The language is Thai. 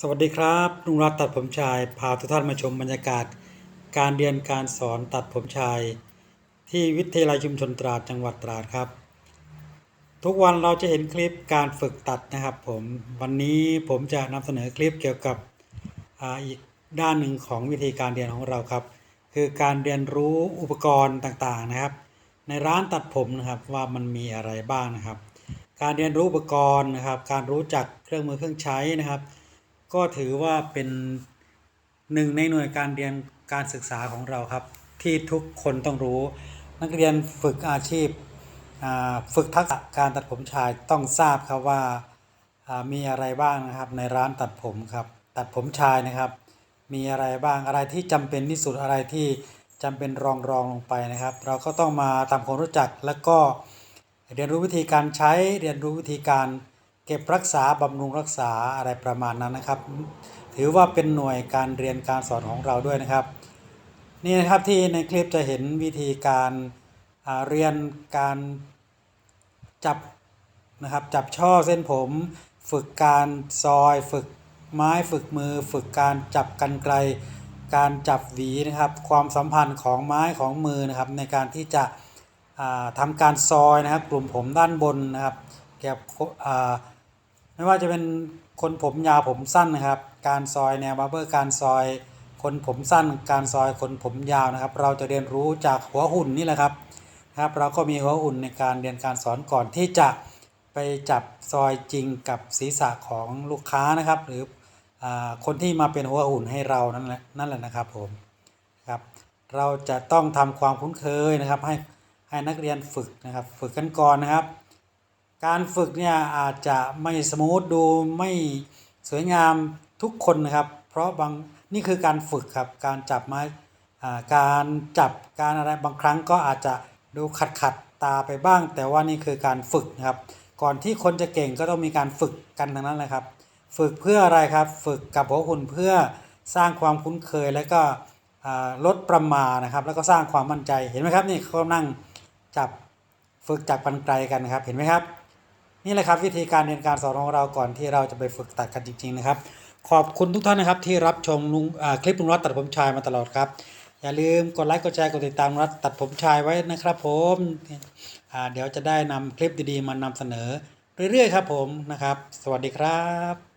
สวัสดีครับลุงรัตตัดผมชาย พาทุกท่านมาชมบรรยากาศ การเรียนการสอนตัดผมชาย ที่วิทยาลัยชุมชนตราดจังหวัดตราดครับ ทุกวันเราจะเห็นคลิปการฝึกตัดนะครับผมวันนี้ผมจะนำเสนอคลิปเกี่ยวกับอาอีกด้านหนึ่งของวิธีการเรียนของเราครับ คือการเรียนรู้อุปกรณ์ต่างๆนะครับ ในร้านตัดผมนะครับว่ามันมีอะไรบ้างนะครับ การเรียนรู้อุปกรณ์นะครับ การรู้จักเครื่องมือเครื่องใช้นะครับ ก็ถือว่าเป็นหนึ่งในหน่วยการเรียนการศึกษาของเราครับ ที่ทุกคนต้องรู้ นักเรียนฝึกอาชีพฝึกทักษะการตัดผมชายต้องทราบครับว่ามีอะไรบ้างนะครับในร้านตัดผมครับตัดผมชายนะครับ มีอะไรบ้างอะไรที่จำเป็นที่สุดอะไรที่จำเป็นรองรองลงไปนะครับ เราก็ต้องมาทำความรู้จักแล้วก็เรียนรู้วิธีการใช้เรียนรู้วิธีการ เก็บรักษาบำรุงรักษาอะไรประมาณนั้นนะครับ ถือว่าเป็นหน่วยการเรียนการสอนของเราด้วยนะครับ นี่นะครับที่ในคลิปจะเห็นวิธีการาเรียนการจับนะครับจับช่อเส้นผม ฝึกการซอยฝึกไม้ฝึกมือ ฝึกการจับกันไกล การจับหวีนะครับ ความสัมพันธ์ของไม้ของมือนะครับ ในการที่จะอ่าทำการซอยนะครับ กลุ่มผมด้านบนนะครับเก็บอ่า ไม่ว่าจะเป็นคนผมยาวผมสั้นนะครับ การซอยแนวบาร์เบอร์การซอยคนผมสั้น การซอยคนผมยาวนะครับ เราจะเรียนรู้จากหัวหุ่นนี่แหละครับครับ เราก็มีหัวหุ่นในการเรียนการสอนก่อนที่จะไปจับซอยจริงกับศีรษะของลูกค้านะครับ หรืออาคนที่มาเป็นหัวหุ่นให้เรานั่นแหละนั่นแหละนะครับผมครับ เราจะต้องทำความคุ้นเคยนะครับ ให้ให้นักเรียนฝึกนะครับ ฝึกกันก่อนนะครับ การฝึกเนี่ยอาจจะไม่สมูทดูไม่สวยงามทุกคนนะครับ เพราะบางนี่คือการฝึกครับ การจับไม้การจับการอะไรบางครั้งก็อาจจะดูขัดขัดตาไปบ้าง แต่ว่านี่คือการฝึกนะครับ ก่อนที่คนจะเก่งก็ต้องมีการฝึกกันทั้งนั้นเลยครับ ฝึกเพื่ออะไรครับ ฝึกกับหัวหุ่นเพื่อสร้างความคุ้นเคยแล้วก็ลดประมานะครับ แล้วก็สร้างความมั่นใจเห็นไหมครับนี่เขานั่งจับฝึกจับกันไกลกันนะครับ เห็นไหมครับ นี่แหละครับวิธีการเรียนการสอนของเราก่อนที่เราจะไปฝึกตัดกันจริง ๆ นะครับ ขอบคุณทุกท่านนะครับที่รับชมลุงคลิปลุงรัตตัดผมชายมาตลอดครับ อย่าลืมกดไลค์กดแชร์กดติดตามลุงรัตตัดผมชายไว้นะครับผมเดี๋ยวจะได้นำคลิปดีๆมานำเสนอเรื่อยๆครับผมนะครับ สวัสดีครับ